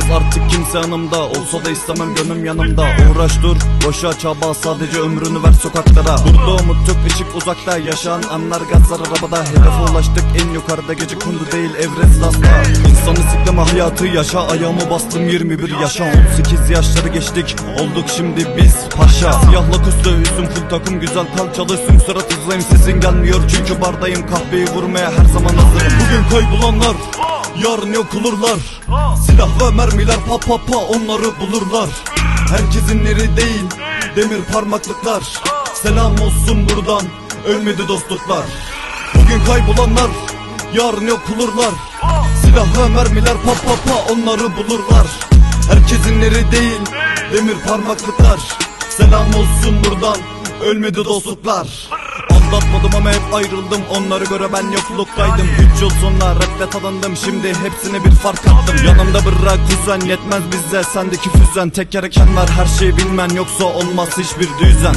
ise yanımda. Olsa da istemem gönlüm yanımda. Uğraş dur boşa çaba. Sadece ömrünü ver sokaklara. Burada umut tüp ışık uzakta. Yaşayan anlar gazlar arabada. Hedefe ulaştık en yukarıda. Gece kondu değil Everest lasta. İnsanı sikleme hayatı yaşa. Ayağımı bastım 21 yaşa. 18 yaşları geçtik. Olduk şimdi biz paşa. Siyahla kustu yüzüm full takım. Güzel kalçalı Süm sırat hızlıyım sesin gelmiyor çünkü bardayım. Kahveyi vurmaya her zaman hazırım. Bugün kaybolanlar Yarın yok olurlar Silah ve mermiler pa pa pa onları bulurlar. Herkesin eri değil Demir parmaklıklar. Selam olsun buradan Ölmedi dostluklar. Bugün kaybolanlar Yarın yok olurlar Silah ve mermiler pa pa pa onları bulurlar. Herkesin eri değil Demir parmaklıklar. Selam olsun buradan Ölmedi dostluklar Aldatmadım ama hep ayrıldım. Onları göre ben yokluktaydım 3 yıl sonra rapte tanındım Şimdi hepsine bir fark attım. Yanımda bırak kuzen yetmez bize. Sendeki füzen tek gereken var. Her şeyi bilmen Yoksa olmaz hiçbir düzen.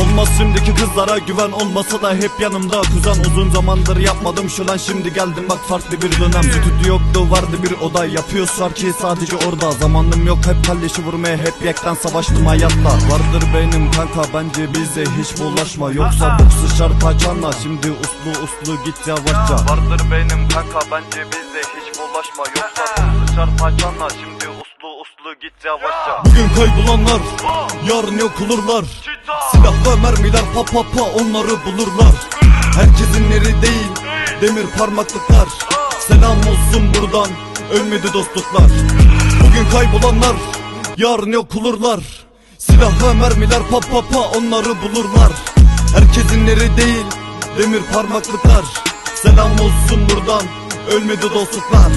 Olmaz şimdiki kızlara güven. Olmasa da hep yanımda Kuzen. Uzun zamandır yapmadım. Şu lan şimdi geldim. Bak farklı bir dönem. Stüdyo yoktu vardı bir oda Yapıyoruz şarkıyı sadece orada. Zamanım yok. Hep kalleşi vurmaya Hep yekten savaştım hayatla Vardır benim kanka bence bize hiç bulaşma. Yoksa bu sıçar paçanla Şimdi uslu uslu git yavaşça. Vardır benim kanka bence bize hiç bulaşma. Yoksa bu sıçar paçanla Şimdi uslu uslu git yavaşça. Bugün kaybolanlar yarın yok olurlar. Silah ve mermiler pa pa pa onları bulurlar. Herkesin eri değil demir parmaklıklar. Selam olsun buradan ölmedi dostluklar. Bugün kaybolanlar yarın yok olurlar. Silah ve mermiler pa pa pa onları bulurlar Herkesin eri değil demir parmaklıklar. Selam olsun buradan ölmedi dostluklar